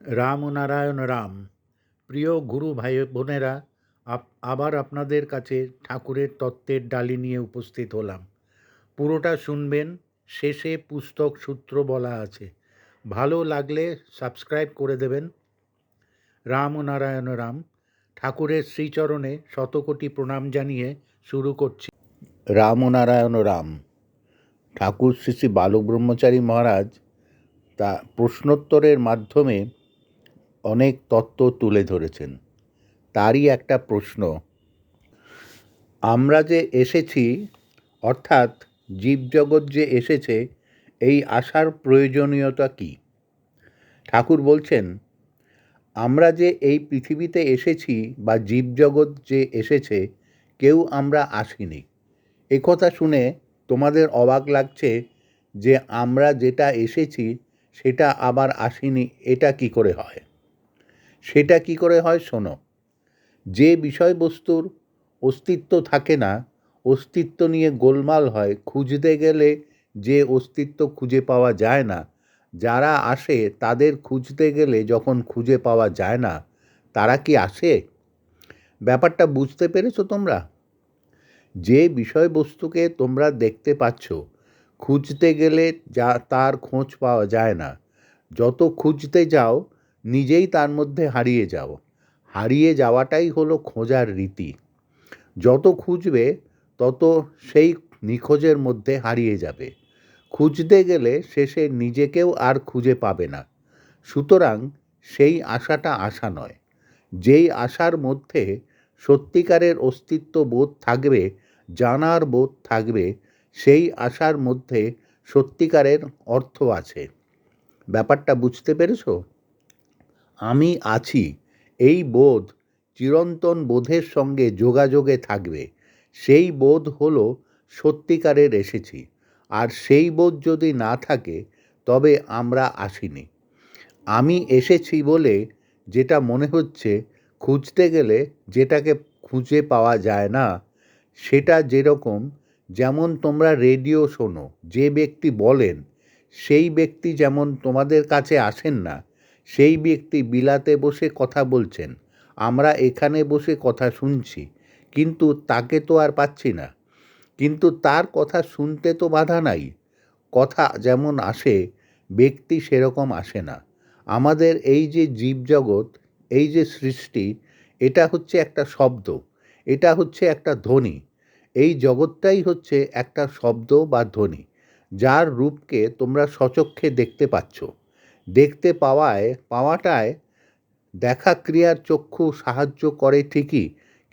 রাম ও নারায়ণ রাম। প্রিয় গুরু ভাই বোনেরা আবার আপনাদের কাছে ঠাকুরের তত্ত্বের ডালি নিয়ে উপস্থিত হলাম। পুরোটা শুনবেন, শেষে পুস্তক সূত্র বলা আছে। ভালো লাগলে সাবস্ক্রাইব করে দেবেন। রাম ও নারায়ণ রাম, ঠাকুরের শ্রীচরণে শতকোটি প্রণাম জানিয়ে শুরু করছি। রাম ও নারায়ণ রাম, ঠাকুর শ্রী শ্রী বালক ব্রহ্মচারী মহারাজ তা প্রশ্নোত্তরের মাধ্যমে অনেক তত্ত্ব তুলে ধরেছেন। তারই একটা প্রশ্ন, আমরা যে এসেছি, অর্থাৎ জীবজগৎ যে এসেছে, এই আসার প্রয়োজনীয়তা কি? ঠাকুর বলছেন, আমরা যে এই পৃথিবীতে এসেছি বা জীবজগৎ যে এসেছে, কেউ আমরা আসিনি। একথা শুনে তোমাদের অবাক লাগছে যে আমরা যেটা এসেছি, সেটা আবার আসিনি, এটা কি করে হয়? সেটা কি করে হয় শোনো। যে বিষয়বস্তুর অস্তিত্ব থাকে না, অস্তিত্ব নিয়ে গোলমাল হয়, খুঁজতে গেলে যে অস্তিত্ব খুঁজে পাওয়া যায় না, যারা আসে তাদের খুঁজতে গেলে যখন খুঁজে পাওয়া যায় না, তারা কি আসে? ব্যাপারটা বুঝতে পেরেছ তোমরা? যে বিষয়বস্তুকে তোমরা দেখতে পাচ্ছ, খুঁজতে গেলে যা তার খোঁজ পাওয়া যায় না। যত খুঁজতে যাও নিজেই তার মধ্যে হারিয়ে যাও হারিয়ে যাওয়াটাই হলো খোঁজার রীতি। যত খুঁজবে, তত সেই নিখোঁজের মধ্যে হারিয়ে যাবে। খুঁজতে গেলে শেষে নিজেকেও আর খুঁজে পাবে না। সুতরাং সেই আশাটা আশা নয়। যেই আশার মধ্যে সত্যিকারের অস্তিত্ব বোধ থাকবে, জানার বোধ থাকবে, সেই আশার মধ্যে সত্যিকারের অর্থ আছে। ব্যাপারটা বুঝতে পেরেছ? আমি আছি, এই বোধ চিরন্তন বোধের সঙ্গে যোগাযোগে থাকবে, সেই বোধ হল সত্যিকারের এসেছি, আর সেই বোধ যদি না থাকে, তবে আমরা আসিনি। আমি এসেছি বলে যেটা মনে হচ্ছে, খুঁজতে গেলে যেটাকে খুঁজে পাওয়া যায় না, সেটা যেরকম যেমন তোমরা রেডিও শোনো, যে ব্যক্তি বলেন, সেই ব্যক্তি যেমন তোমাদের কাছে আসেন না সেই ব্যক্তি বিলাতে বসে কথা বলছেন, আমরা এখানে বসে কথা শুনছি, কিন্তু তাকে তো আর পাচ্ছি না। কিন্তু তার কথা শুনতে তো বাধা নাই, কথা যেমন আসে, ব্যক্তি সেরকম আসে না। আমাদের এই যে জীবজগৎ, এই যে সৃষ্টি, এটা হচ্ছে একটা শব্দ, এটা হচ্ছে একটা ধ্বনি, এই জগৎটাই হচ্ছে একটা শব্দ বা ধ্বনি, যার রূপকে তোমরা সচক্ষে দেখতে পাচ্ছ। দেখতে পাওয়ায়, পাওয়াটায় দেখা ক্রিয়ার চক্ষু সাহায্য করে ঠিকই,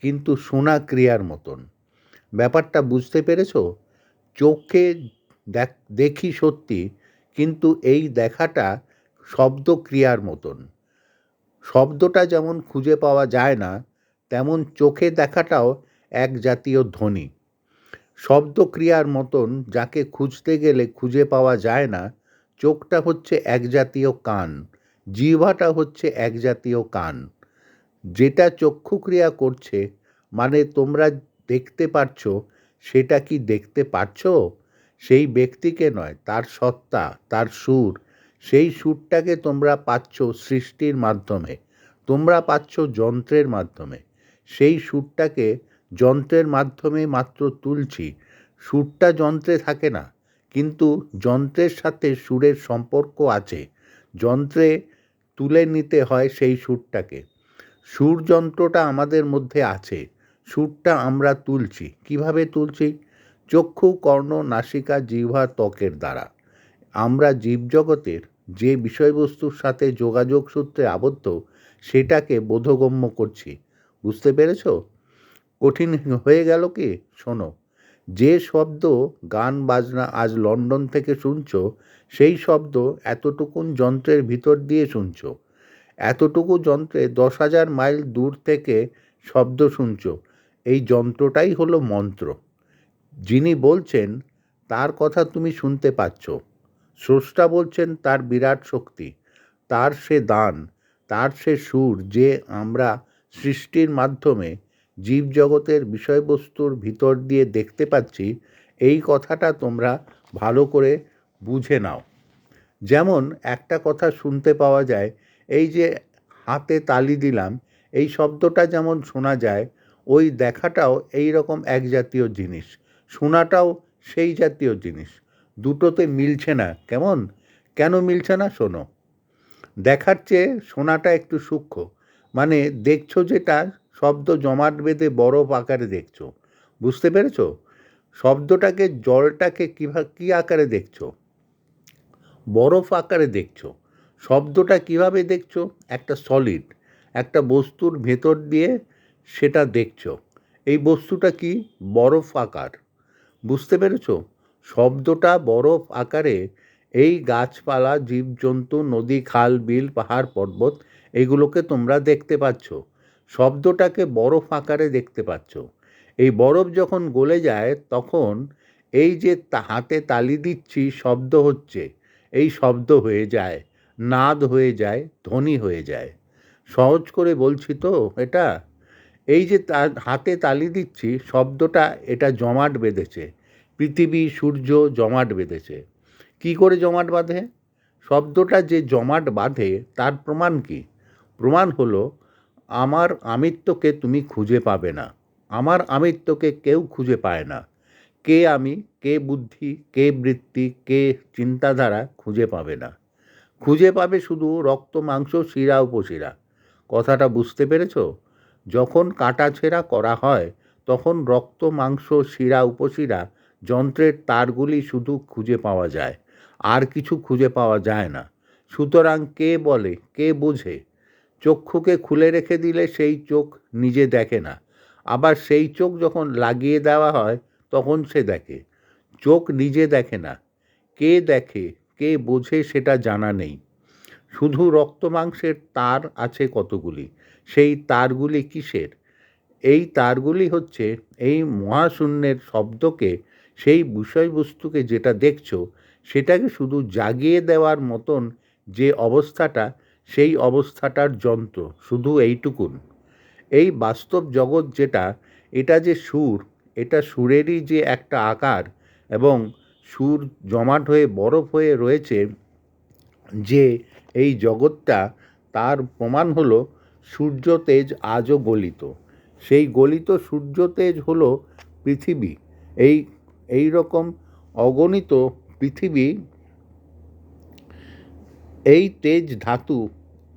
কিন্তু শোনা ক্রিয়ার মতন। ব্যাপারটা বুঝতে পেরেছ? চোখে দেখ সত্যি, কিন্তু এই দেখাটা শব্দ ক্রিয়ার মতন। শব্দটা যেমন খুঁজে পাওয়া যায় না, তেমন চোখে দেখাটাও এক জাতীয় ধ্বনি। শব্দ ক্রিয়ার মতন যাকে খুঁজতে গেলে খুঁজে পাওয়া যায় না চোখটা হচ্ছে এক জাতীয় কান, জিহ্বাটা হচ্ছে এক জাতীয় কান। যেটা চক্ষুক্রিয়া করছে মানে তোমরা দেখতে পাচ্ছ সেটা কি দেখতে পাচ্ছ সেই ব্যক্তিকে নয়, তার সত্তা, তার সুর, সেই সুরটাকে তোমরা পাচ্ছ সৃষ্টির মাধ্যমে, তোমরা পাচ্ছ যন্ত্রের মাধ্যমে। সেই সুরটাকে যন্ত্রের মাধ্যমে মাত্র তুলছি, সুরটা যন্ত্রে থাকে না। কিন্তু যন্ত্রের সাথে সুরের সম্পর্ক আছে। যন্ত্রে তুলে নিতে হয় সেই সুরটাকে। সুর যন্ত্রটা আমাদের মধ্যে আছে। সুরটা আমরা তুলছি। কীভাবে তুলছি? চক্ষু, কর্ণ, নাসিকা, জিহ্বা, ত্বকের দ্বারা। আমরা জীবজগতের যে বিষয়বস্তুর সাথে যোগাযোগ সূত্রে আবদ্ধ, সেটাকে বোধগম্য করছি। বুঝতে পেরেছ? কঠিন হয়ে গেল কি? শোনো। যে শব্দ গান, বাজনা আজ লন্ডন থেকে শুনছ, সেই শব্দ এতটুকুন যন্ত্রের ভিতর দিয়ে শুনছো। এতটুকু যন্ত্রে দশ হাজার মাইল দূর থেকে শব্দ শুনছ। এই যন্ত্রটাই হলো মন্ত্র। যিনি বলছেন, তার কথা তুমি শুনতে পাচ্ছ। স্রষ্টা বলছেন, তার বিরাট শক্তি। তার সে দান, তার সে সুর যে আমরা সৃষ্টির মাধ্যমে জীবজগতের বিষয়বস্তুর ভিতর দিয়ে দেখতে পাচ্ছি, এই কথাটা তোমরা ভালো করে বুঝে নাও। যেমন একটা কথা শুনতে পাওয়া যায়, এই যে হাতে তালি দিলাম, এই শব্দটা যেমন শোনা যায়, ওই দেখাটাও এই রকম এক জাতীয় জিনিস, শোনাটাও সেই জাতীয় জিনিস, দুটোতে মিলছে না। কেমন? কেন মিলছে না? শোনো। দেখার চেয়ে শোনাটা একটু সূক্ষ্ম। মানে দেখছ যেটা শব্দ জমাট বেঁধে বরফ আকারে দেখছ। বুঝতে পেরেছ? শব্দটাকে, জলটাকে কীভাবে কী আকারে দেখছ? বরফ আকারে দেখছ। শব্দটা কীভাবে দেখছ? একটা সলিড একটা বস্তুর ভেতর দিয়ে সেটা দেখছ। এই বস্তুটা কি? বরফ আকার। বুঝতে পেরেছ? শব্দটা বরফ আকারে এই গাছপালা, জীবজন্তু, নদী, খাল, বিল, পাহাড়, পর্বত, এগুলোকে তোমরা দেখতে পাচ্ছ। শব্দটাকে বরফ আকারে দেখতে পাচ্ছ। এই বরফ যখন গলে যায়, তখন এই যে হাতে তালি দিচ্ছি, শব্দ হচ্ছে। এই শব্দ হয়ে যায়, নাদ হয়ে যায়, ধ্বনি হয়ে যায়। সহজ করে বলছি তো এটা? এই যে তার হাতে তালি দিচ্ছি, শব্দটা এটা জমাট বেঁধেছে। পৃথিবী, সূর্য জমাট বেঁধেছে। কি করে জমাট বাঁধে? শব্দটা যে জমাট বাঁধে, তার প্রমাণ কি? প্রমাণ হলো আমার আমিত্বকে তুমি খুঁজে পাবে না। আমার আমিত্বকে কেউ খুঁজে পায় না। কে আমি, কে বুদ্ধি, কে বৃত্তি, কে চিন্তাধারা খুঁজে পাবে না। খুঁজে পাবে শুধু রক্ত, মাংস, শিরা, উপশিরা। কথাটা বুঝতে পেরেছ? যখন কাটাছেঁড়া করা হয়, তখন রক্ত, মাংস, শিরা, উপশিরা যন্ত্রের তারগুলি শুধু খুঁজে পাওয়া যায়। আর কিছু খুঁজে পাওয়া যায় না। সুতরাং কে বলে, কে বোঝে চক্ষুকে খুলে রেখে দিলে সেই চোখ নিজে দেখে না। আবার সেই চোখ যখন লাগিয়ে দেওয়া হয়, তখন সে দেখে। চোখ নিজে দেখে না। কে দেখে, কে বোঝে সেটা জানা নেই। শুধু রক্ত মাংসের তার আছে কতগুলি? সেই তারগুলি কিসের? এই তারগুলি হচ্ছে, এই মহাশূন্যের শব্দকে, সেই বিষয়বস্তুকে যেটা দেখছ, সেটাকে শুধু জাগিয়ে দেওয়ার মতন যে অবস্থাটা সেই অবস্থাটার যন্ত্র, শুধু এইটুকুন। এই বাস্তব জগৎ যেটা, এটা যে সুর, এটা সুরেরই যে একটা আকার এবং সুর জমাট হয়ে, বরফ হয়ে রয়েছে যে এই জগৎটা, তার প্রমাণ হলো সূর্য তেজ আজও গলিত। সেই গলিত সূর্য তেজ হলো পৃথিবী। এই এই রকম অগণিত পৃথিবী, এই তেজ ধাতু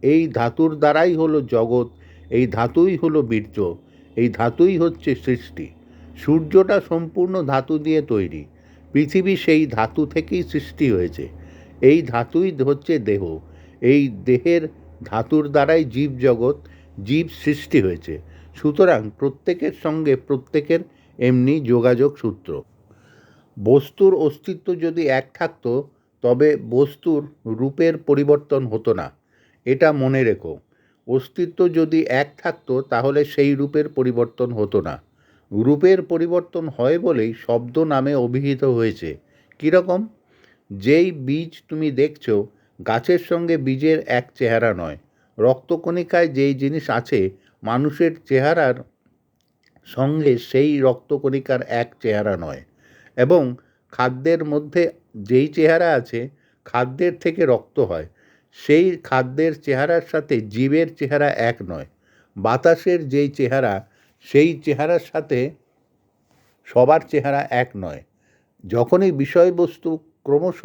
এই ধাতুর দ্বারাই হলো জগৎ, এই ধাতুই হলো বীর্য, এই ধাতুই হচ্ছে সৃষ্টি। সূর্যটা সম্পূর্ণ ধাতু দিয়ে তৈরি, পৃথিবী সেই ধাতু থেকেই সৃষ্টি হয়েছে। এই ধাতুই হচ্ছে দেহ, এই দেহের ধাতুর দ্বারাই জীব জগৎ, জীব সৃষ্টি হয়েছে। সুতরাং প্রত্যেকের সঙ্গে প্রত্যেকের এমনি যোগাযোগ সূত্র। বস্তুর অস্তিত্ব যদি এক থাকতো, তবে বস্তুর রূপের পরিবর্তন হতো না। এটা মনে রেখো। অস্তিত্ব যদি এক থাকতো, তাহলে সেই রূপের পরিবর্তন হতো না। রূপের পরিবর্তন হয় বলেই শব্দ নামে অভিহিত হয়েছে। কীরকম যেই বীজ তুমি দেখছ, গাছের সঙ্গে বীজের এক চেহারা নয়। রক্তকণিকায় যেই জিনিস আছে, মানুষের চেহারার সঙ্গে সেই রক্তকণিকার এক চেহারা নয়। এবং খাদ্যের মধ্যে যেই চেহারা আছে, খাদ্যের থেকে রক্ত হয়। সেই খাদ্যের চেহারার সাথে জীবের চেহারা এক নয়। বাতাসের যেই চেহারা, সেই চেহারার সাথে সবার চেহারা এক নয়। যখনই বিষয়বস্তু ক্রমশ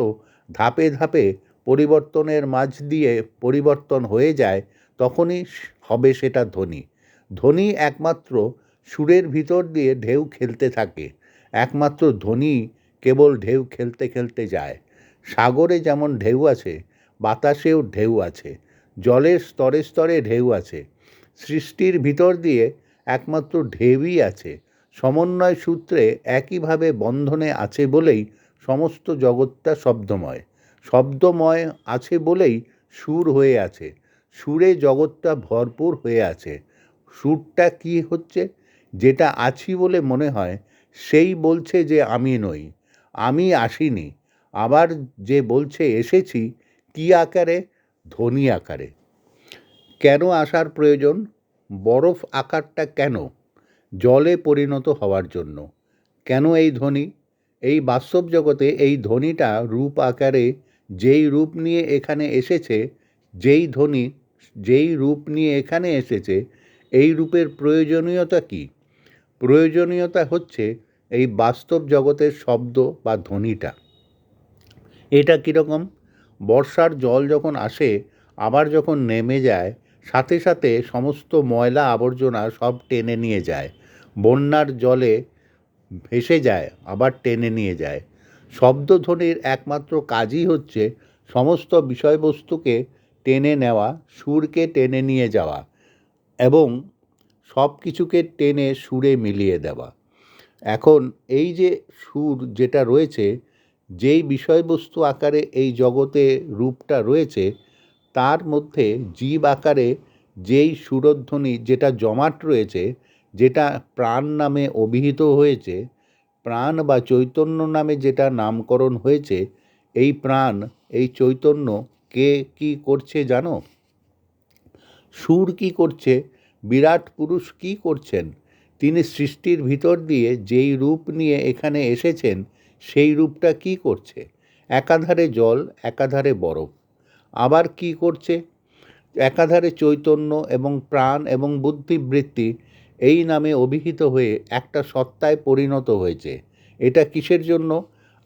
ধাপে ধাপে পরিবর্তনের মাঝ দিয়ে পরিবর্তন হয়ে যায়, তখনই হবে সেটা ধ্বনি। ধ্বনি একমাত্র সুরের ভিতর দিয়ে ঢেউ খেলতে থাকে। একমাত্র ধ্বনি কেবল ঢেউ খেলতে খেলতে যায়। সাগরে যেমন ঢেউ আছে বাতাসেও ঢেউ আছে জলের স্তরে স্তরে ঢেউ আছে, সৃষ্টির ভিতর দিয়ে একমাত্র ঢেউই আছে, সমন্বয় সূত্রে একইভাবে বন্ধনে আছে বলেই সমস্ত জগৎটা শব্দময় শব্দময় আছে বলেই সুর হয়ে আছে, সুরে জগৎটা ভরপুর হয়ে আছে, সুরটা কি হচ্ছে? যেটা আছি বলে মনে হয়, সেই বলছে যে আমি নই, আমি আসিনি, আবার যে বলছে এসেছি কী আকারে? ধ্বনি আকারে। কেন আসার প্রয়োজন? বরফ আকারটা কেন? জলে পরিণত হওয়ার জন্য। কেন এই ধ্বনি এই বাস্তব জগতে এই ধ্বনিটা রূপ আকারে যেই রূপ নিয়ে এখানে এসেছে, যেই ধ্বনি যেই রূপ নিয়ে এখানে এসেছে, এই রূপের প্রয়োজনীয়তা কি? প্রয়োজনীয়তা হচ্ছে এই বাস্তব জগতের শব্দ বা ধ্বনিটা এটা কীরকম? বর্ষার জল যখন আসে, আবার যখন নেমে যায়, সাথে সাথে সমস্ত ময়লা আবর্জনা সব টেনে নিয়ে যায়। বন্যার জলে ভেসে যায়, আবার টেনে নিয়ে যায়। শব্দধ্বনির একমাত্র কাজই হচ্ছে সমস্ত বিষয়বস্তুকে টেনে নেওয়া, সুরকে টেনে নিয়ে যাওয়া এবং সব কিছুকে টেনে সুরে মিলিয়ে দেওয়া। এখন এই যে সুর যেটা রয়েছে যেই বিষয়বস্তু আকারে এই জগতে রূপটা রয়েছে, তার মধ্যে জীব আকারে যেই সুরধ্বনি যেটা জমাট রয়েছে, যেটা প্রাণ নামে অভিহিত হয়েছে, প্রাণ বা চৈতন্য নামে যেটা নামকরণ হয়েছে, এই প্রাণ, এই চৈতন্য কে কি করছে জানো? সুর কি করছে? বিরাট পুরুষ কি করছেন? তিনি সৃষ্টির ভিতর দিয়ে যেই রূপ নিয়ে এখানে এসেছেন সেই রূপটা কি করছে? একাধারে জল, একাধারে বরফ। আবার কি করছে? একাধারে চৈতন্য এবং প্রাণ এবং বুদ্ধিবৃত্তি এই নামে অভিহিত হয়ে একটা সত্তায় পরিণত হয়েছে। এটা কিসের জন্য?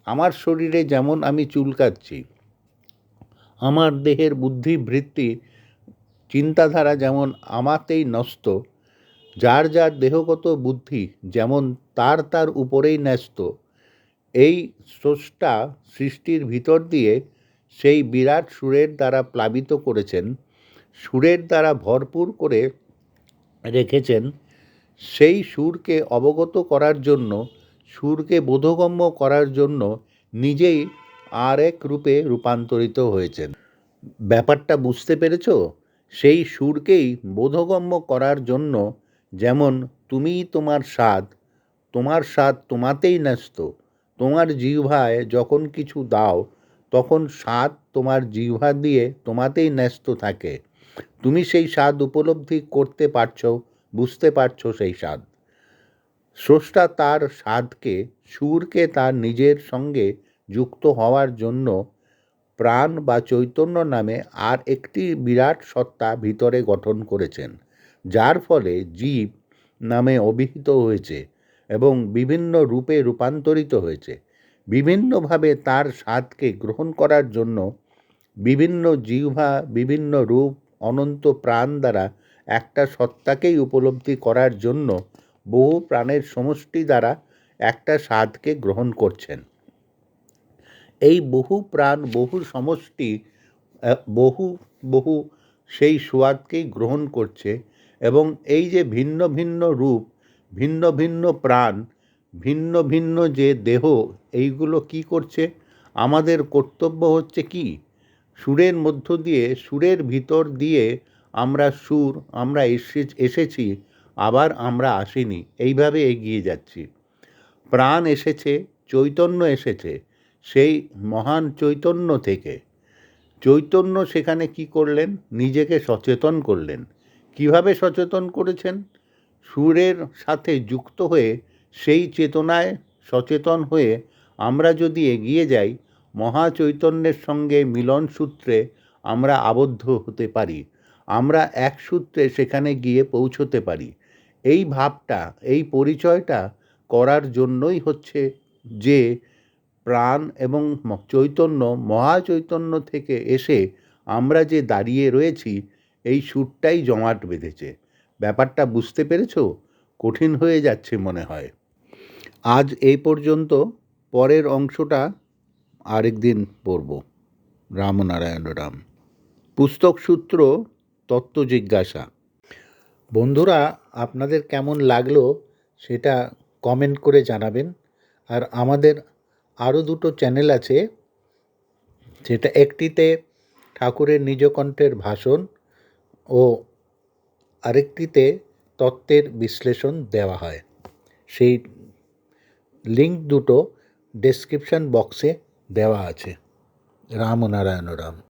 আমার শরীরে যেমন আমি চুলকাচ্ছি আমার দেহের বুদ্ধিবৃত্তি, চিন্তাধারা যেমন আমাতেই নষ্ট যার যার দেহগত বুদ্ধি যেমন তার তার উপরেই ন্যস্ত এই স্রষ্টা সৃষ্টির ভিতর দিয়ে সেই বিরাট সুরের দ্বারা প্লাবিত করেছেন, সুরের দ্বারা ভরপুর করে রেখেছেন, সেই সুরকে অবগত করার জন্য, সুরকে বোধগম্য করার জন্য নিজেই আর এক রূপে রূপান্তরিত হয়েছেন। ব্যাপারটা বুঝতে পেরেছ? সেই সুরকেই বোধগম্য করার জন্য যেমন তুমিই তোমার স্বাদ তোমার স্বাদ তোমাতেই ন্যস্ত তোমার জিহ্বায় যখন কিছু দাও, তখন স্বাদ তোমার জিহ্বা দিয়ে তোমাতেই ন্যস্ত থাকে। তুমি সেই স্বাদ উপলব্ধি করতে পারছ, বুঝতে পারছ সেই স্বাদ। স্রষ্টা তার স্বাদকে, সুরকে তার নিজের সঙ্গে যুক্ত হওয়ার জন্য প্রাণ বা চৈতন্য নামে আর একটি বিরাট সত্তা ভিতরে গঠন করেছেন, যার ফলে জীব নামে অভিহিত হয়েছে। এবং বিভিন্ন রূপে রূপান্তরিত হয়েছে। বিভিন্নভাবে তার স্বাদকে গ্রহণ করার জন্য বিভিন্ন জিহ্বা, বিভিন্ন রূপ, অনন্ত প্রাণ দ্বারা একটা সত্তাকেই উপলব্ধি করার জন্য বহু প্রাণের সমষ্টি দ্বারা একটা স্বাদকে গ্রহণ করছেন। এই বহু প্রাণ, বহু সমষ্টি বহু বহু সেই স্বাদকেই গ্রহণ করছে এবং এই যে ভিন্ন ভিন্ন রূপ ভিন্ন ভিন্ন প্রাণ, ভিন্ন ভিন্ন যে দেহ, এইগুলো কি করছে? আমাদের কর্তব্য হচ্ছে কি? সুরের মধ্য দিয়ে, সুরের ভিতর দিয়ে আমরা সুর, আমরা এসে, এসেছি, আবার আমরা আসিনি। এইভাবে এগিয়ে যাচ্ছি। প্রাণ এসেছে, চৈতন্য এসেছে, সেই মহান চৈতন্য থেকে। চৈতন্য সেখানে কি করলেন? নিজেকে সচেতন করলেন। কীভাবে সচেতন করেছেন? সুরের সাথে যুক্ত হয়ে সেই চেতনায় সচেতন হয়ে আমরা যদি এগিয়ে যাই মহা চৈতন্যের সঙ্গে মিলন সূত্রে আমরা আবদ্ধ হতে পারি। আমরা এক সূত্রে সেখানে গিয়ে পৌঁছতে পারি। এই ভাবটা, এই পরিচয়টা করার জন্যই হচ্ছে যে, প্রাণ এবং চৈতন্য, মহাচৈতন্য থেকে এসে আমরা যে দাঁড়িয়ে রয়েছি, এই সুরটাই জমাট বেঁধেছে। ব্যাপারটা বুঝতে পেরেছ? কঠিন হয়ে যাচ্ছে মনে হয়। আজ এই পর্যন্ত পরের অংশটা আরেক দিন পড়ব। রামনারায়ণ রাম। পুস্তক সূত্র, তত্ত্ব জিজ্ঞাসা। বন্ধুরা, আপনাদের কেমন লাগল সেটা কমেন্ট করে জানাবেন। আর আমাদের আরও দুটো চ্যানেল আছে সেটা একটিতে ঠাকুরের নিজকণ্ঠের ভাষণ ও আরেকটিতে তত্ত্বের বিশ্লেষণ দেওয়া হয়। সেই লিঙ্ক দুটো ডেসক্রিপশান বক্সে দেওয়া আছে। রাম নারায়ণ রাম।